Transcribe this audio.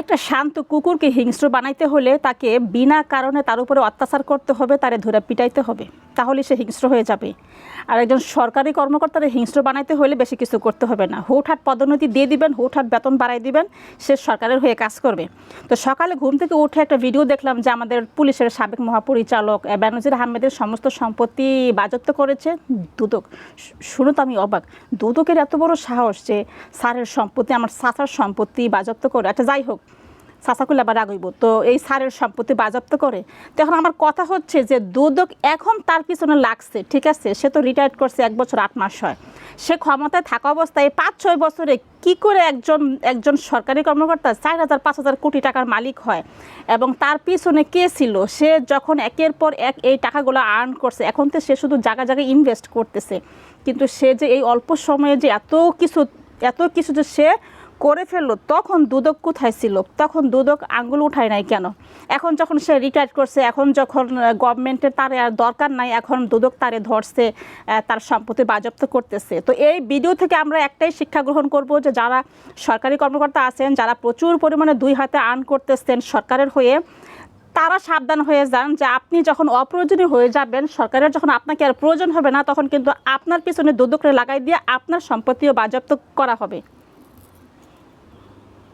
একটা শান্ত কুকুরকে হিংস্র বানাইতে হলে তাকে বিনা কারণে তার উপরে অত্যাচার করতে হবে, তারে ধরে পিটাইতে হবে। তাহলে সে হিংস্র হয়ে যাবে। আর একজন সরকারি কর্মকর্তারে হিংস্র বানাইতে হলে বেশি কিছু করতে হবে না। হুটহাট পদোন্নতি দিয়ে দিবেন হুটহাট বেতন বাড়াই দিবেন সে সরকারের হয়ে কাজ করবে। তো সকালে ঘুম থেকে উঠে একটা ভিডিও দেখলাম যে আমাদের পুলিশের সাবেক মহাপরিচালক আহ, আহমেদের সমস্ত সম্পত্তি বাজত্ব করেছে। দুদক শুনে তো আমি অবাক। দুদকের এত বড় সাহস যে স্যারের সম্পত্তি আমার চাচার সম্পত্তি বাজত্ব করে আচ্ছা যাই হোক। চাচাকুলে আবার রাগইব তো এই সারের সম্পত্তি বাজেয়াপ্ত করে? তো এখন আমার কথা হচ্ছে যে দুদক এখন তার পিছনে লাগছে, ঠিক আছে? সে তো রিটায়ার্ড করছে এক বছর আট মাস হয়। সে ক্ষমতায় থাকা অবস্থায় পাঁচ ছয় বছরে কি করে একজন একজন সরকারি কর্মকর্তা চার হাজার, পাঁচ হাজার কোটি টাকার মালিক হয়? এবং তার পিছনে কে ছিল? সে যখন একের পর এক এই টাকাগুলো আর্ন করছে, এখন তো সে শুধু জায়গা জায়গায় ইনভেস্ট করতেছে। কিন্তু সে যে এই অল্প সময়ে যে এত কিছু এত কিছু যে সে করে ফেলল, তখন দুদক কোথায় ছিল? তখন দুদক আঙ্গুল উঠায় নাই কেন? এখন যখন সে রিটায়ার করছে, এখন যখন গভর্নমেন্টের তারে আর দরকার নাই, এখন দুদক তারে ধরছে তার সম্পত্তি বাজেয়াপ্ত করতেছে। তো এই ভিডিও থেকে আমরা একটাই শিক্ষা গ্রহণ করব যে যারা সরকারি কর্মকর্তা আছেন, যারা প্রচুর পরিমাণে দুই হাতে আর্ন করতেছেন সরকারের হয়ে, তারা সাবধান হয়ে যান যে আপনি যখন অপ্রয়োজনীয় হয়ে যাবেন, সরকারের যখন আপনাকে আর প্রয়োজন হবে না, তখন কিন্তু আপনার পিছনে দুদকরে লাগাই দিয়ে আপনার সম্পত্তিও বাজেয়াপ্ত করা হবে।